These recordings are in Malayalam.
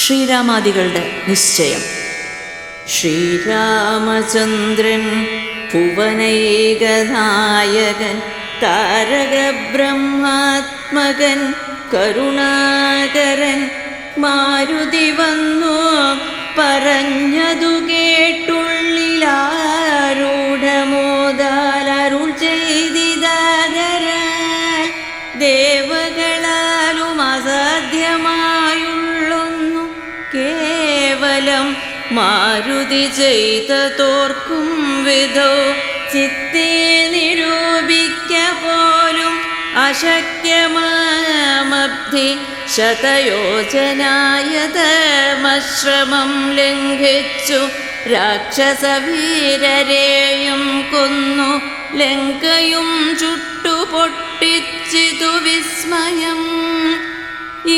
ശ്രീരാമാദികളുടെ നിശ്ചയം. ശ്രീരാമചന്ദ്രൻ ഭുവനൈകനായകൻ താരകബ്രഹ്മാത്മകൻ കരുണാകരൻ മാരുതി വന്നു പറഞ്ഞതു കേട്ടുള്ളിലാരൂഢമോദാലരുൾ ചെയ്തിതാകര മാരുതി ചെയ്ത തോർക്കും വിധോ ചിത്തേ നിരൂപിക്ക പോലും അശക്യമാമബ്ധി ശതയോജനായതമശ്രമം ലംഘിച്ചു. രാക്ഷസവീരരെയും കൊന്നു ലങ്കയും ചുട്ടുപൊട്ടിച്ചിതു വിസ്മയം.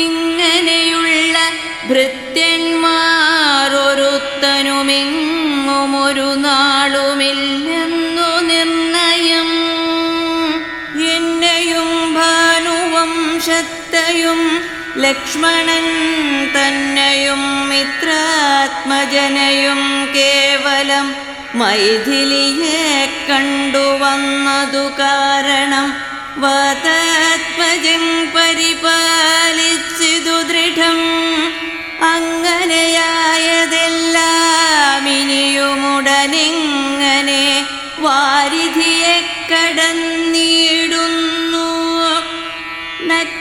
ഇങ്ങനെയുള്ള ഭൃത്യന്മാരൊരുത്തനുമെങ്ങും शक्तयुं लक्ष्मणं तन्नयुं मित्रात्मजनयुं केवलं मैथिलिये कण्डुवन्नदु कारणं वातात्मजं परिपलिदृढम्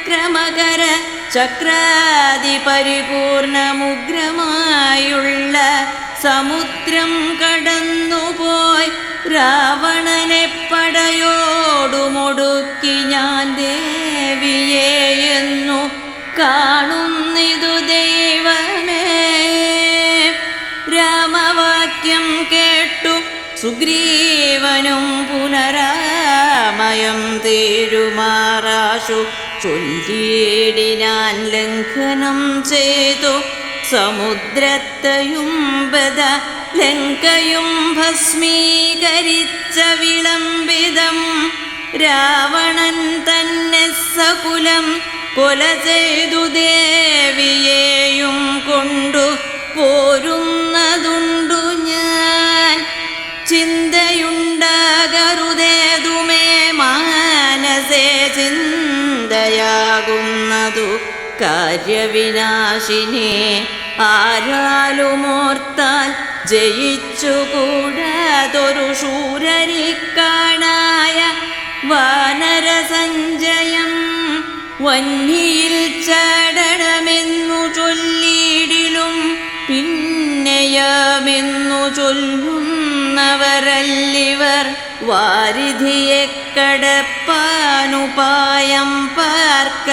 നക്രമകര ചക്രാതിപരിപൂർണമുഗ്രമായുള്ള സമുദ്രം കടന്നുപോയി രാവണനെ പടയോടുമൊടുക്കി ഞാൻ ദേവിയെ എന്നു കാണുന്നിതു ദൈവമേ രാമവാക്യം കേട്ടു സുഗ്രീവനും പുനരാമയം തീരുമാറാശു. ചൊല്ലിയിടിനാൻ ലംഘനം ചെയ്തു. സമുദ്രത്തെയും ബദ ലങ്കയും ഭസ്മീകരിച്ച വിളംബിതം. രാവണൻ തന്നെ സകുലം കൊല ചെയ്തു ദേവിയെയും കൊണ്ടു പോരുന്നതുണ്ടു ഞാൻ. ചിന്തയുണ്ടാകരുതേതുമേ ചിന്തയാകുന്നതു കാര്യവിനാശിനെ ആരാലുമോർത്താൽ ജയിച്ചുകൂടാതൊരു ശൂരരിക്കാണായ വാനരസഞ്ജയം വന്യയിൽ ചാടണമെന്നു ചൊല്ലിയിടിലും പിന്നെയാമെന്നു ചൊല്ലുന്നവരല്ലിവർ വാരിധിയെ കടപ്പാനുപായം പാർക്ക.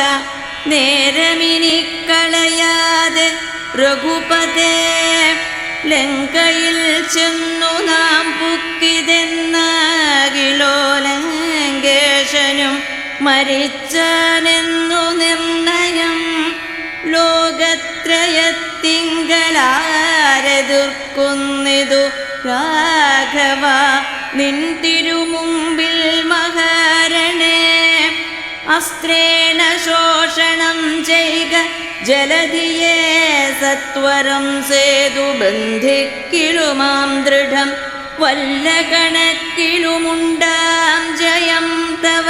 നേരമിനി കളയാതെ രഘുപതേ ലങ്കയിൽ ചെന്നു നാം പുക്കിതെന്നാകിലോ ലങ്കേശനും മരിച്ചാനെന്നു നിർണയം. ലോകത്രയത്തിങ്കളാരെതിർക്കുന്നിതു രാഘവ. നിൻ തിരുമുമ്പിൽ ചെയ്യുക ജലധിയേ സത്വരം സേതു ബന്ധിക്കിളുമാം ദൃഢം വല്ല കണക്കിളുമുണ്ടാം ജയം തവ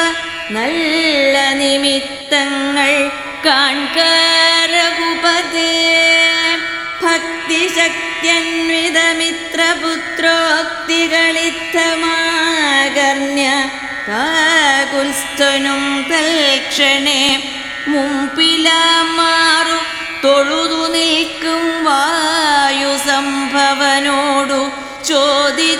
നല്ല നിമിത്തങ്ങൾ കാൺകാരകുപതേ. ഭക്തിശക്തിയന്വിതമിത്രപുത്രോക്തികളിത്തമാകർണ്യ കാകുൽസ്ഥനും തൽക്ഷണേ മുമ്പിലാമാറു തൊഴുതു നിൽക്കും വായു സംഭവനോടു ചോദിച്ചരുളീടിനാൻ.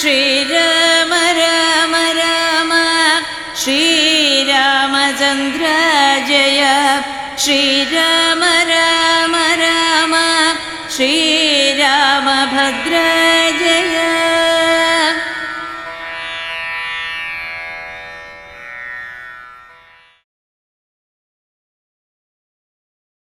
ശ്രീരാമ രാമ രാമ ശ്രീരാമചന്ദ്ര ജയ ശ്രീരാമ രാമ രാമ ശ്രീരാമഭദ്ര